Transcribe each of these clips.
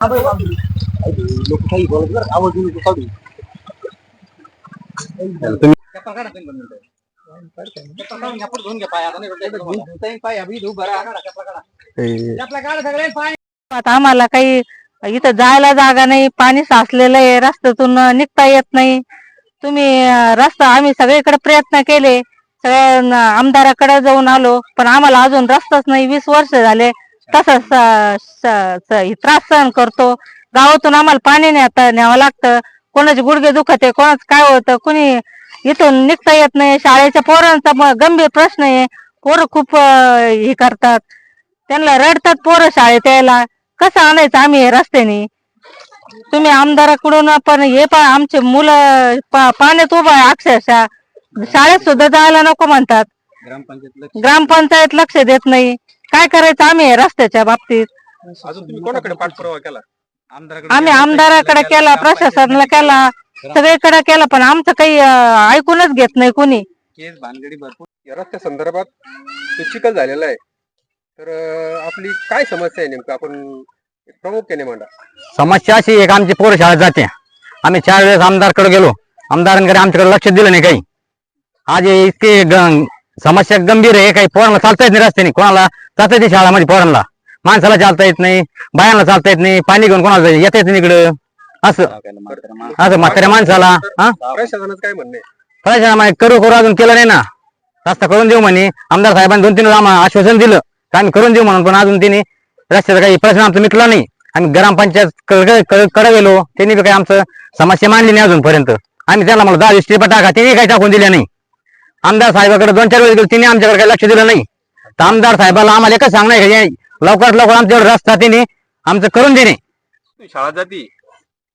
लोक काही बोलत बरं आवाज येऊन काढू. तुम्ही. आता आम्हाला काही इथं जायला जागा नाही पाणी साचलेलं आहे रस्त्यातून निघता येत नाही. तुम्ही रस्ता आम्ही सगळीकडे प्रयत्न केले. सगळ्या आमदाराकडे जाऊन आलो पण आम्हाला अजून रस्ताच नाही. वीस वर्ष झाले तसंच स- स- स- हे त्रास सहन करतो. गावातून आम्हाला पाणी न्याता न्यावं लागतं. कोणाचे गुडघे दुखते कोणाचं काय होतं कोणी इथून निघता येत नाही. शाळेच्या पोरांचा म- गंभीर प्रश्न आहे. पोरं खूप अं, हे करतात. त्यांना रडतात पोरं शाळेत यायला. कसं आणायचं आम्ही हे रस्त्याने? तुम्ही आमदाराकडून पण हे पा आमचे मुलं पा- पाण्यात उभं आहे अक्षरशः. शाळेत सुद्धा जायला नको म्हणतात. ग्रामपंचायत लक्ष- ग्रामपंचायत लक्ष देत नाही. काय करायचं आम्ही हे रस्त्याच्या बाबतीत? अजून तुम्ही कोणाकडे पाठपुरावा केला? आमदाराकडे आम्ही आमदाराकडे केला प्रशासनाला केला. सगळीकडे केला पण आमचं काही अं, ऐकूनच घेत नाही कुणी. केस भानगडी भरपूर. या रस्त्या संदर्भात चिखल झालेला आहे. तर अं, आपली काय समस्या आहे नेमकं? आपण प्रामुख्याने मांडा. समस्या अशी एक आमची पोरं शाळेत जाते. आम्ही चार वेळेस आमदारकडे गेलो. आमदारांकडे आमच्याकडे लक्ष दिलं नाही काही. आज हे इतकी ग- समस्या गंभीर आहे काही पोरांना चालता येत नाही रस्त्याने. कोणाला जाता येते शाळामध्ये पोरांना. माणसाला चालता येत नाही बायांना चालता येत नाही पाणी घेऊन कोणाला येता येत नाही इकडं. असं. असं म्हाताऱ्या माणसाला हा? प्रशासनाचं काय म्हणणं करू करू अजून केलं नाही ना. रस्ता करून देऊ म्हणे. आमदार साहेबांनी दोन तीन वेळा आम्हाला आश्वासन दिलं. तर आम्ही करून देऊ म्हणून पण अजून त्यांनी रस्त्याचा काही प्रश्न आमचा मिटला नाही. आम्ही ग्रामपंचायत कडे गेलो त्यांनी बी काही आमचं समस्या मांडली नाही अजूनपर्यंत. आम्ही त्यांना मला दहा वीस टिपा टाका. त्यांनी काही टाकून दिल्या नाही. आमदार साहेबाकडे दोन चार वेळेस गेलो त्यांनी आमच्याकडे काही लक्ष दिलं नाही. तर आमदार साहेबाला आम्हाला एकच सांगणार आहे की लवकरात लवकर आमच्याकडे रस्ता त्यांनी आमचं करून देणे. तू शाळा जाती?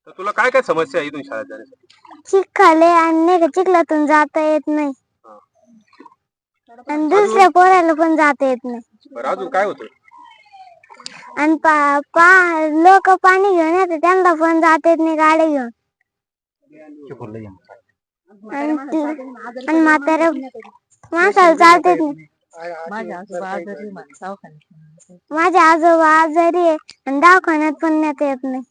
तर तुला काय काय समस्या आहे इथून शाळेत जाण्यासाठी? चिखले आणि नाही का? चिखलातून जाता येत नाही. आणि दुसऱ्या पोराला पण जाता येत नाही. बरं अजून काय होतं आणि पा पा लोक पाणी घेऊन येतात त्यांना पण जाता येत नाही गाड्या घेऊन. आणि ती- आणि म्हाताऱ्या माणसाला चालता येत नाही. माझ्या आजोबा आजारी. माझे आजोबा आजारी आहे आणि दवाखान्यात पण नेता येत नाही